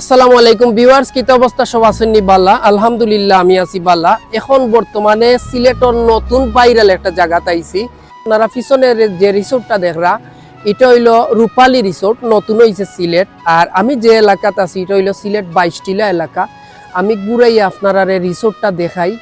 আসসালামু আলাইকুম ভিউয়ার্স কিত অবস্থা? সব আছেন নি বাল্লা? আলহামদুলিল্লাহ, আমি আছি বাল্লা। এখন বর্তমানে সিলেটর নতুন ভাইরাল একটা জায়গা তাইছি। আপনারা পিছনের যে রিসোর্টটা দেখরা, এটা হইল রূপালী রিসোর্ট, নতুন হইছে সিলেট। আর আমি যে এলাকাতে আছি, এটা হইল সিলেট বাইশটিলা এলাকা। আমি ঘুরাই আপনারা রিসোর্টটা দেখাই।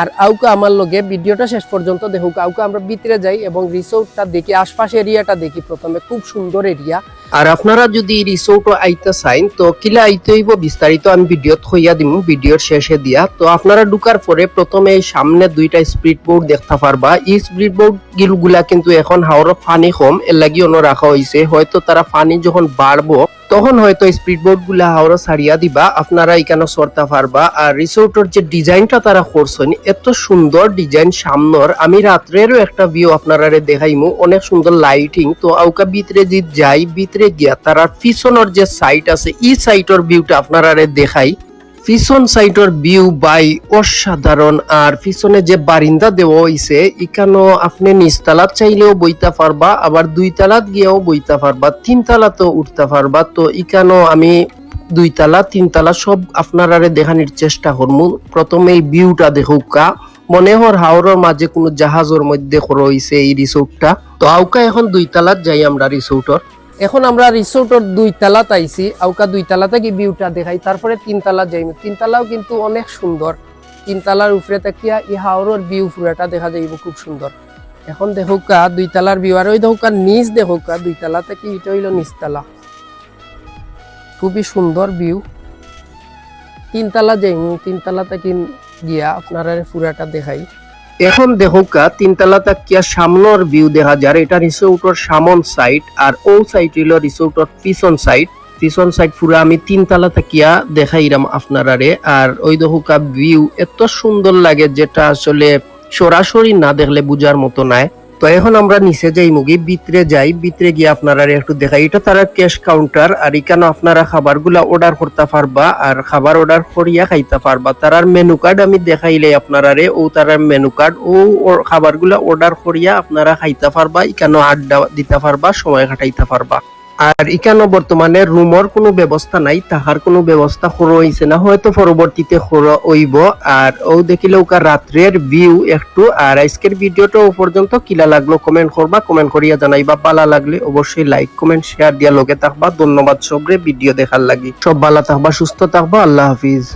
আর আউকা আমার লগে ভিডিওটা শেষ পর্যন্ত দেখুক। আউকা, আমরা ভিতরে যাই এবং রিসোর্টটা দেখি আশপাশ এরিয়াটা দেখি প্রথমে, খুব সুন্দর এরিয়া। আর আপনারা যদি রিসোর্ট আইতে চাইন, তো কিলা আইতে হইব বিস্তারিত আমি ভিডিওত হইয়া দিমু, ভিডিওর শেষে দিয়া। তো আপনারা ঢুকার পরে প্রথমে সামনে দুইটা স্পিড বোর্ড দেখতে পারবা। এই স্পিড বোর্ড গিলগুলা কিন্তু এখন হাওড় পানি কম, এর লাগি রাখা হয়েছে হয়তো তারা পানি যখন বাড়বো তখন হয়তো স্পিড বোর্ডগুলা হাওড়া ছাড়িয়া দিবা, আপনারা এখানে সরতে পারবা আর রিসোর্টের যে ডিজাইনটা তারা করছেন, এত সুন্দর ডিজাইন সামনের। আমি রাত্রেরও একটা ভিউ আপনারা দেখাইমু, অনেক সুন্দর লাইটিং তো আউকা ভিতরে যে যাই, ভিতরে গিয়া তারা পিছনের যে সাইট আছে ই সাইটের ভিউটা আপনারা দেখাই। পিছন সাইটের ভিউ বাই অসাধারণ আর পিছনে যে বারিন্দা দেওয়া হইছে এখানেও আপনি নিচতলাত চাইলেও বইতে পারবা আবার দুই তালাত গিয়েও বইতে পারবা তিন তালাতেও উঠতে পারবা তো এখানেও আমি দুই তালা তিন তালা সব আপনারারে দেখানোর চেষ্টা করমু। প্রথমে এই ভিউটা দেখুকা। মনে হর হাওড়ের মাঝে কোনো জাহাজের মধ্যে রয়েছে এই রিসোর্টটা তো আউকা এখন দুই তালাত যাই আমরা রিসোর্টর এখন আমরা রিসোর্টর দুই তালাত আইছি, আউকা দুই তালাতে কি ভিউটা দেখাই, তারপরে তিন তালা যাই তিন তালাও কিন্তু অনেক সুন্দর। তিন তালার উপরে তাকিয়া ই হাওড়ের ভিউ পুরাটা দেখা যাইব খুব সুন্দর। এখন দেখুকা দুই তালার ভিউ আর ওই দেখুকা নিচ দেখুকা, দুই তালা থেকে এটা হইল নিচতলা খুবই সুন্দর ভিউ তিনতলা যাই তিনতলা থেকে গিয়া আপনারা পুরাটা দেখাই। এখন দেখুকা তিনতলা তাকিয়া সামনের ভিউ দেখা যায় এটা রিসোর্টর সামন সাইড আর ও সাইড হইল রিসোর্টর পিছন সাইড পিছন সাইড পুরো আমি তিনতলা তাকিয়া দেখাইরাম আপনারারে। আর ওই দেখুকা ভিউ এত সুন্দর লাগে যেটা আসলে সরাসরি না দেখলে বুঝার মতো নাই। তো এখন আমরা নিচে যাই, মুগি বিত্রে যাই। বিত্রে গিয়ে আপনারা একটু দেখাই। এটা তারা ক্যাশ কাউন্টার আর এখানে আপনারা খাবারগুলা অর্ডার করতে পারবা আর খাবার অর্ডার করিয়া খাইতে পারবা। তারার মেনু কার্ড আমি দেখাইলে আপনারা রে, ও তারার মেনু কার্ড ও খাবার খাবারগুলা অর্ডার করিয়া আপনারা খাইতে পারবা এখানে আড্ডা দিতে পারবা, সময় কাটাইতে পারবা। আর ইকানো বর্তমানে রুমর কোনো ব্যবস্থা নাই তাহার কোনো ব্যবস্থা হর হয়েছে না। হয়তো পরবর্তীতে হর হইব। আর ও দেখিলে ওকা রাত্রের ভিউ একটু। আর আজকের ভিডিওটা ও পর্যন্ত কিলা লাগল কমেন্ট করবা কমেন্ট করিয়া জানাইবা। পালা লাগলে অবশ্যই লাইক কমেন্ট শেয়ার দিয়া। লগে থাকবা। ধন্যবাদ সবরে ভিডিও দেখার লাগি। সব ভালো থাকবা, সুস্থ থাকবা। আল্লাহ হাফিজ।